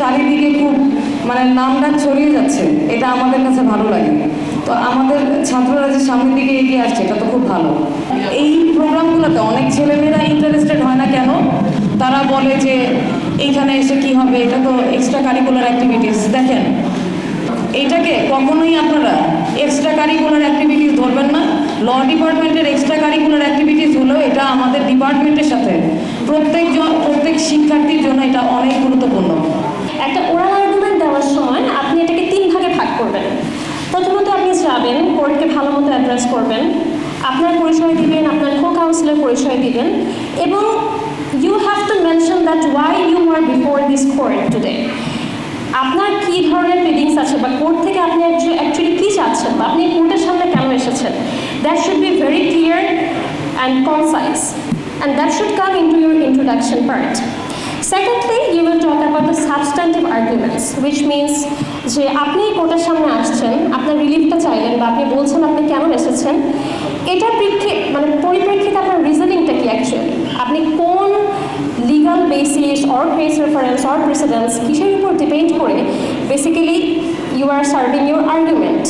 চারিদিকে খুব মানে নামটা ছড়িয়ে যাচ্ছে, এটা আমাদের কাছে ভালো লাগে। তো আমাদের ছাত্ররা যে সামনের দিকে এগিয়ে আসছে, এটা তো খুব ভালো। এই প্রোগ্রামগুলোতে অনেক ছেলেমেয়েরা ইন্টারেস্টেড হয় না কেন? তারা বলে যে, এইখানে এসে কি হবে? এটা তো এক্সট্রা কারিকুলার অ্যাক্টিভিটিস দেখেন এইটাকে কখনোই আপনারা এক্সট্রা কারিকুলার অ্যাক্টিভিটিস ধরবেন না। ল ডিপার্টমেন্টের এক্সট্রা কারিকুলার অ্যাক্টিভিটিস হলেও এটা আমাদের ডিপার্টমেন্টের সাথে প্রত্যেকজন প্রত্যেক শিক্ষার্থীর জন্য এটা অনেক গুরুত্বপূর্ণ। একটা ওরাল আর্গুমেন্ট দেওয়ার সময় আপনি এটাকে তিন ভাগে ভাগ করবেন। প্রথমত আপনি যাবেন কোর্টকে ভালো মতো অ্যাড্রেস করবেন, আপনার পরিচয় দিবেন, আপনার কো কাউন্সিলের পরিচয় দিবেন, এবং you have to mention that why you are before this court today আপনার কী ধরনের ফিলিংস আছে বা কোর্ট থেকে আপনি অ্যাকচুয়ালি কী চাচ্ছেন বা আপনি কোর্টের সামনে কেন এসেছেন? That should be very clear and concise and that should come into your introduction part Secondly, you will talk about the substantive arguments, which means যে আপনি কোর্টের সামনে আসছেন আপনার রিলিফটা চাইলেন বা আপনি বলছেন আপনি কেন এসেছেন এটা প্রেক্ষে মানে পরিপ্রেক্ষিতে আপনার রিজনিংটা কি অ্যাকচুয়ালি আপনি কোন legal basis or case reference or precedence কিসের উপর ডিপেন্ড করে basically you are serving your argument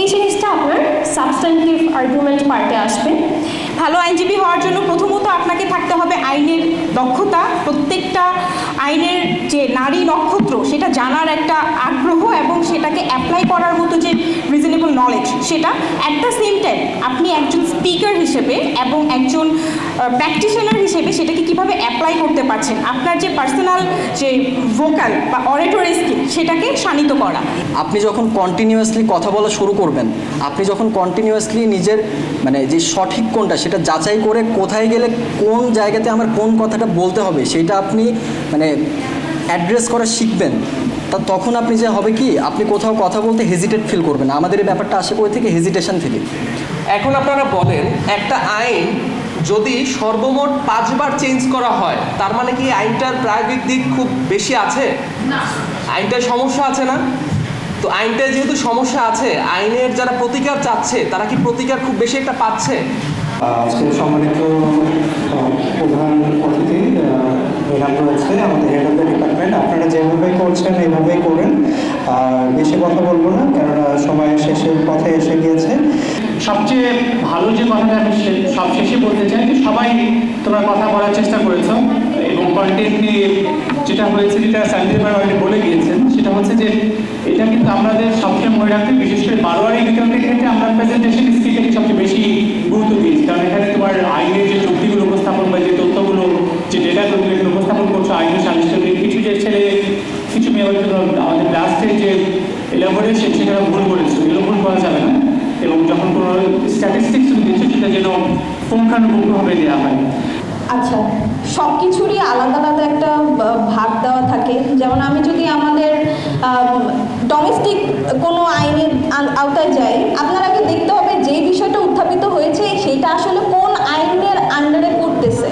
এই জিনিসটা আপনার সাবস্টেন্টিভ আর্গুমেন্ট পার্টে আসবে। ভালো আইনজীবী হওয়ার জন্য থাকতে হবে আইনের দক্ষতা, প্রত্যেকটা আইনের যে নারী নক্ষত্র, সেটা জানার একটা আগ্রহ এবং সেটাকে অ্যাপ্লাই করার মতো যে রিজনেবল নলেজ সেটা অ্যাট দ্য সেম টাইম আপনি একজন স্পিকার হিসেবে এবং একজন প্র্যাকটিশনার হিসেবে সেটাকে কীভাবে অ্যাপ্লাই করতে পারছেন? আপনার যে পার্সোনাল যে ভোকাল বা অরেটরি স্কিল সেটাকে শানিত করা। আপনি যখন কন্টিনিউয়াসলি কথা বলা শুরু করবেন আপনি যখন কন্টিনিউয়াসলি নিজের মানে যে সঠিক কোনটা সেটা যাচাই করে কোথায় গেলে কোন জায়গাতে আমার কোন কথাটা বলতে হবে সেটা আপনি মানে অ্যাড্রেস করা শিখবেন তা তখন আপনি যে হবে কি আপনি কোথাও কথা বলতে হেজিটেট ফিল করবেন আমাদের এই ব্যাপারটা আসে কই থেকে হেজিটেশন থেকে। এখন আপনারা বলেন একটা আইন যদি সর্বমোট পাঁচবার চেঞ্জ করা হয় তার মানে কি আইনটার প্রায়োগিক দিক খুব বেশি আছে? আইনটায় সমস্যা আছে না? তো আইনটায় যেহেতু সমস্যা আছে আইনের যারা প্রতিকার চাচ্ছে তারা কি প্রতিকার খুব বেশি একটা পাচ্ছে? আজকে সম্মানিত প্রধান অতিথি ম্যাডাম রয়েছে আমাদের হেড অফ দ্য ডিপার্টমেন্ট আপনারা যেভাবে করছেন এভাবেই করুন। আর বেশি কথা বলব না কেননা সময় শেষের পথে এসে গিয়েছে। সবচেয়ে ভালো যে কথাটা আমি সে- সব শেষে বলতে চাই যে সবাই তোমরা কথা বলার চেষ্টা করেছ। এবং নিয়ে যেটা হয়েছে, যেটা স্যান্ডি অলরেডি বলে গিয়েছেন, সেটা হচ্ছে যে এটা কিন্তু আমাদের সবচেয়ে মনে রাখতে বিশেষ করে বারোয়ারি বিতরণের ক্ষেত্রে আমরা প্রেজেন্টেশন স্কিলটাকে সবচেয়ে বেশি গুরুত্ব দিয়েছি। কারণ এখানে তোমার আইনের যে যুক্তিগুলো উপস্থাপন বা যে তথ্যগুলো, যে ডেটাগুলো উপস্থাপন করছ আইনের সালিশ কিছু যে ছেলে, কিছু মেয়ে আমাদের লাস্টের যে এলাবোরেশন সেখানে ভুল করেছে, এগুলো ভুল করা যাবে না। এবং যখন কোনো স্ট্যাটিস্টিক্স দিচ্ছে, সেটা যেন পুঙ্খানুপুঙ্খভাবে দেওয়া হয়। আচ্ছা সব কিছুরই আলাদা আলাদা একটা ভাগ দেওয়া থাকে। যেমন আমি যদি আমাদের ডোমেস্টিক কোনো আইনের আওতায় যাই, আপনার আগে দেখতে হবে যে বিষয়টা উত্থাপিত হয়েছে, সেইটা আসলে কোন আইনের আন্ডারে পড়তেছে?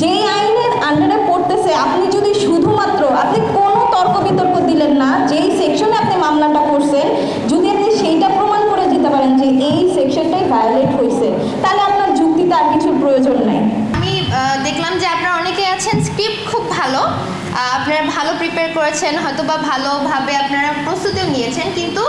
যেই আইনের আন্ডারে পড়তেছে, আপনি যদি শুধুমাত্র, আপনি কোনো তর্ক বিতর্ক দিলেন না, যেই সেকশনে আপনি মামলাটা করছেন, যদি আপনি সেইটা প্রমাণ করে যেতে পারেন যে এই সেকশনটাই ভায়োলেট হয়েছে, তাহলে আপনার যুক্তিতে আর কিছুর প্রয়োজন নাই। আপনারা ভালো প্রিপেয়ার করেছেন হয়তো বা ভালোভাবে আপনারা প্রস্তুতিও নিয়েছেন, কিন্তু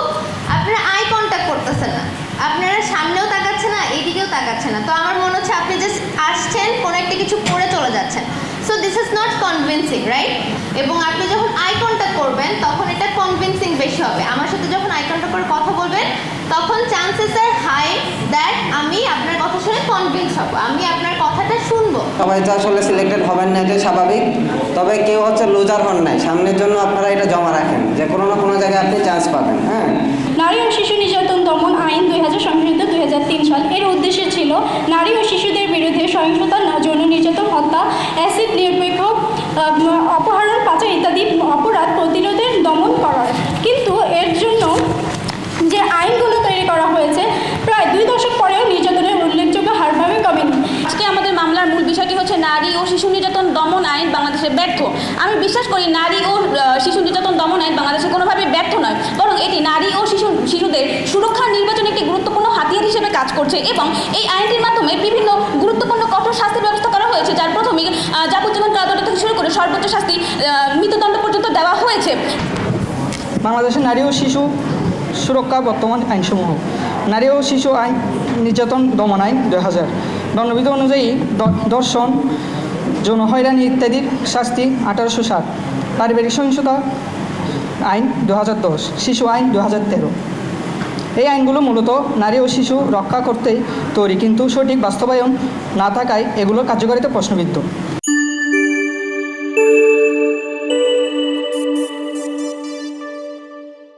আপনারা আই কন্ট্যাক্ট করতেছেন না। আপনারা সামনেও তাকাচ্ছে না, এদিকেও তাকাচ্ছে না। তো আমার মনে হচ্ছে আপনি জাস্ট আসছেন, কোনো একটা কিছু করে চলে যাচ্ছেন। So this is not convincing right এবং আপনি যখন আই কন্ট্যাক্ট করবেন, তখন এটা কনভিনসিং বেশি হবে। আমার সাথে যখন আই কন্ট্যাক্ট করে কথা বলবেন তখন চান্সেস আর হাই দ্যাট আমি আপনার কথা শুনে কনভিন্স হব আমি আপনার কথাটা শুনব। সবাই তো আসলে সিলেক্টেড হবেন না এটা স্বাভাবিক। তবে কেউ হচ্ছে লুজার হন নাই সামনের জন্য আপনারা এটা জমা রাখেন যে কোনো না কোনো জায়গায় আপনি চান্স পাবেন হ্যাঁ। নারী ও শিশু নির্যাতন দমন আইন দুই হাজার সংশোধিত দুই হাজার তিন সাল। এর উদ্দেশ্য ছিল নারী ও শিশুদের বিরুদ্ধে সহিংসতা যৌন নির্যাতন হত্যা অ্যাসিড নিরপেক্ষ অপহরণ পাচার ইত্যাদি অপরাধ নারী ও শিশু নির্যাতন দমন আইন বাংলাদেশে ব্যর্থ। আমি বিশ্বাস করি নারী ও শিশু নির্যাতন দমন আইন বাংলাদেশে কোনোভাবে ব্যর্থ নয়। বরং এটি নারী ও শিশু, শিশুদের সুরক্ষার নির্বাচনে একটি গুরুত্বপূর্ণ হাতিয়ার হিসেবে কাজ করছে এবং এই আইনটির মাধ্যমে বিভিন্ন গুরুত্বপূর্ণ কঠোর শাস্তির ব্যবস্থা করা হয়েছে, যার প্রথমে যাবজ্জীবন কারাদণ্ড থেকে শুরু করে সর্বোচ্চ শাস্তি মৃত্যুদণ্ড পর্যন্ত দেওয়া হয়েছে। বাংলাদেশের নারী ও শিশু সুরক্ষা বর্তমান আইনসমূহ। নারী ও শিশু আইন নির্যাতন দমন আইন দুই হাজার। দণ্ডবিধি অনুযায়ী দর্শন, যৌন হয়রানি ইত্যাদির শাস্তি আঠারোশো সাত পারিবারিক সহিংসতা আইন দু হাজার দশ, শিশু আইন দু হাজার তেরো। এই আইনগুলো মূলত নারী ও শিশু রক্ষা করতেই তৈরি, কিন্তু সঠিক বাস্তবায়ন না থাকায় এগুলোর কার্যকারিতা প্রশ্নবিদ্ধ।